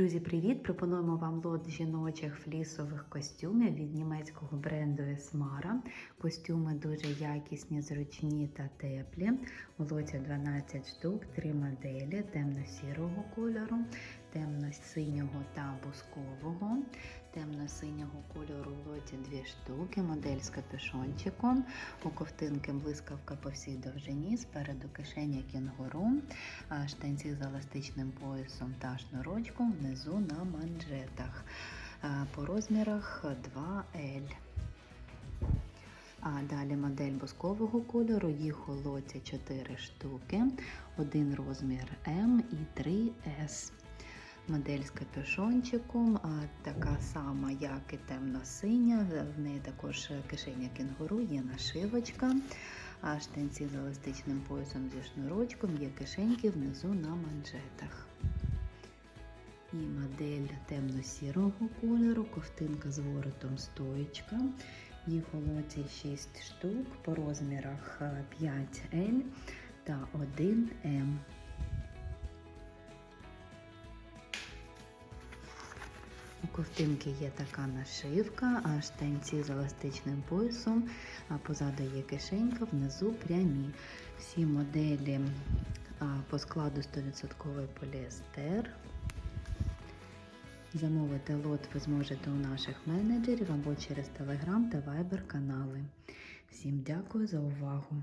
Друзі, привіт! Пропонуємо вам лот жіночих флісових костюмів від німецького бренду Esmara. Костюми дуже якісні, зручні та теплі. У лоті 12 штук, 3 моделі темно-сірого кольору, темно-синього та бускового. Темно-синього кольору в лоті 2 штуки, модель з капюшончиком. У ковтинки блискавка по всій довжині, спереду кишеня кінгуру, штанці з еластичним поясом та шнурочком внизу на манжетах. По розмірах 2L. А далі модель бускового кольору, їх у лоті 4 штуки, один розмір М і 3С. Модель з капюшончиком, така сама, як і темно-синя. В неї також кишеня кінгуру, є нашивочка, штанці з еластичним поясом зі шнурочком, є кишеньки внизу на манжетах. І модель темно-сірого кольору, ковтинка з воротом стоєчка. Їх у лоті 6 штук по розмірах 5L та 1М. У ковтинки є така нашивка, а штанці з еластичним поясом, а позаду є кишенька, внизу прямі. Всі моделі по складу 100% поліестер. Замовити лот ви зможете у наших менеджерів або через Telegram та Viber канали. Всім дякую за увагу!